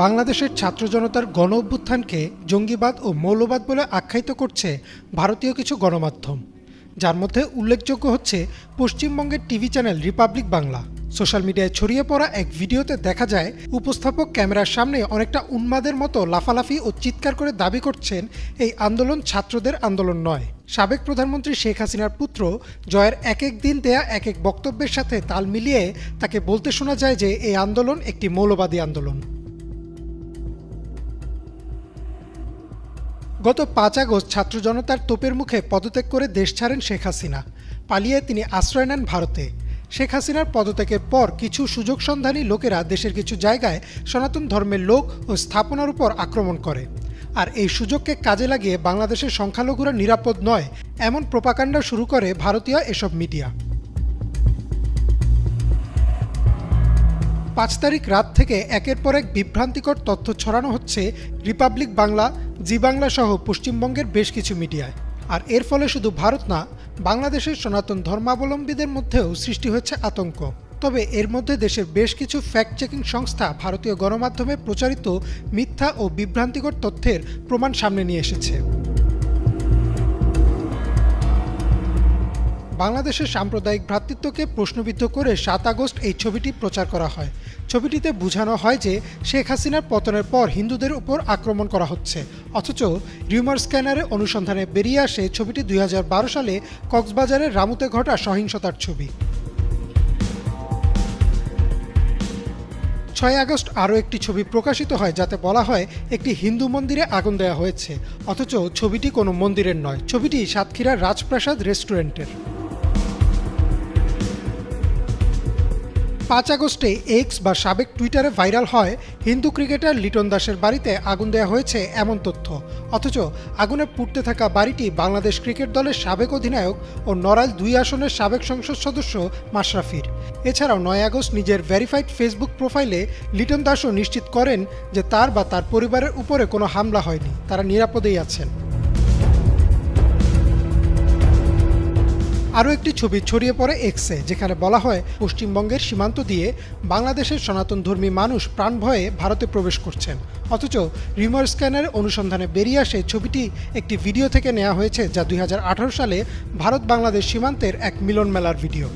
বাংলাদেশের ছাত্র জনতার গণ অভ্যুত্থানকে জঙ্গিবাদ ও মৌলবাদ বলে আখ্যায়িত করছে ভারতীয় কিছু গণমাধ্যম। যার মধ্যে উল্লেখযোগ্য হচ্ছে পশ্চিমবঙ্গের TV channel Republic Bangla. Social মিডিয়ায় ছড়িয়ে পড়া এক ভিডিওতে দেখা যায়, উপস্থাপক ক্যামেরার সামনে অনেকটা উন্মাদের মতো লাফালাফি ও চিৎকার করে দাবি করছেন, এই আন্দোলন ছাত্রদের আন্দোলন নয়। সাবেক প্রধানমন্ত্রী শেখ হাসিনার পুত্র জয়ের এক এক দিন দেয়া এক এক বক্তব্যের সাথে তাল মিলিয়ে তাকে বলতে শোনা যায় যে, এই আন্দোলন একটি মৌলবাদী আন্দোলন। গত পাঁচ আগস্ট ছাত্র জনতার তোপের মুখে পদত্যাগ করে দেশ ছাড়েন শেখ হাসিনা। পালিয়ে তিনি আশ্রয় নেন ভারতে। শেখ হাসিনার পদত্যাগের পর কিছু সুযোগ সন্ধানী লোকেরা দেশের কিছু জায়গায় সনাতন ধর্মের লোক ও স্থাপনার উপর আক্রমণ করে। আর এই সুযোগকে কাজে লাগিয়ে বাংলাদেশের সংখ্যালঘুরা নিরাপদ নয়, এমন প্রপাকাণ্ডা শুরু করে ভারতীয় এসব মিডিয়া। পাঁচ তারিখ রাত থেকে একের পর এক বিভ্রান্তিকর তথ্য ছড়ানো হচ্ছে রিপাবলিক বাংলা জি বাংলা সহ পশ্চিমবঙ্গের বেশ কিছু মিডিয়ায়। আর এর ফলে শুধু ভারত না, বাংলাদেশের সনাতন ধর্মাবলম্বীদের মধ্যেও সৃষ্টি হচ্ছে আতঙ্ক। তবে এর মধ্যে দেশের বেশ কিছু ফ্যাক্ট চেকিং সংস্থা ভারতীয় গণমাধ্যমে প্রচারিত মিথ্যা ও বিভ্রান্তিকর তথ্যের প্রমাণ সামনে নিয়ে এসেছে। বাংলাদেশের সাম্প্রদায়িক ভ্রাতৃত্বকে প্রশ্নবিদ্ধ করে সাত আগস্ট এই ছবিটি প্রচার করা হয়। ছবিটিতে বোঝানো হয় যে শেখ হাসিনার পতনের পর হিন্দুদের উপর আক্রমণ করা হচ্ছে। অথচ রিউমার স্ক্যানারে অনুসন্ধানে বেরিয়ে আসে ছবিটি দুই হাজার বারো সালে কক্সবাজারের রামুতে ঘটা সহিংসতার ছবি। ছয় আগস্ট আরও একটি ছবি প্রকাশিত হয় যাতে বলা হয় একটি হিন্দু মন্দিরে আগুন দেওয়া হয়েছে। অথচ ছবিটি কোনো মন্দিরের নয়। ছবিটি সাতক্ষীরার রাজপ্রাসাদ রেস্টুরেন্টের। পাঁচ আগস্টে এক্স বা সাবেক টুইটারে ভাইরাল হয় হিন্দু ক্রিকেটার লিটন দাসের বাড়িতে আগুন দেওয়া হয়েছে এমন তথ্য। অথচ আগুনে পুড়তে থাকা বাড়িটি বাংলাদেশ ক্রিকেট দলের সাবেক অধিনায়ক ও নড়াইল দুই আসনের সাবেক সংসদ সদস্য মাশরাফির। এছাড়াও নয় আগস্ট নিজের ভেরিফাইড ফেসবুক প্রোফাইলে লিটন দাসও নিশ্চিত করেন যে তার বা তার পরিবারের উপরে কোনো হামলা হয়নি, তারা নিরাপদেই আছেন। আরও একটি ছবি ছড়িয়ে পড়ে এক্সে যেখানে বলা হয়, পশ্চিমবঙ্গের সীমান্ত দিয়ে বাংলাদেশের সনাতন ধর্মী মানুষ প্রাণ ভয়ে ভারতে প্রবেশ করছেন। অথচ রিমার স্ক্যানের অনুসন্ধানে বেরিয়ে আসে ছবিটি একটি ভিডিও থেকে নেওয়া হয়েছে, যা দুই হাজার আঠারো সালে ভারত বাংলাদেশ সীমান্তের এক মিলন মেলার ভিডিও।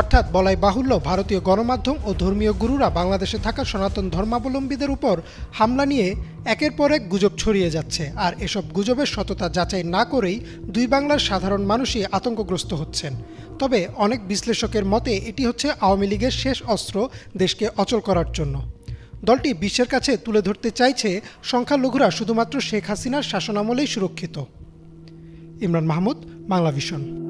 অর্থাৎ বলাই বাহুল্য, ভারতীয় গণমাধ্যম ও ধর্মীয় গুরুরা বাংলাদেশে থাকা সনাতন ধর্মাবলম্বীদের উপর হামলা নিয়ে একের পর এক গুজব ছড়িয়ে যাচ্ছে। আর এসব গুজবের সততা যাচাই না করেই দুই বাংলার সাধারণ মানুষই আতঙ্কগ্রস্ত হচ্ছেন। তবে অনেক বিশ্লেষকের মতে এটি হচ্ছে আওয়ামী লীগের শেষ অস্ত্র দেশকে অচল করার জন্য। দলটি বিশ্বের কাছে তুলে ধরতে চাইছে, সংখ্যালঘুরা শুধুমাত্র শেখ হাসিনার শাসনামলেই সুরক্ষিত। ইমরান মাহমুদ বাংলা ভিশন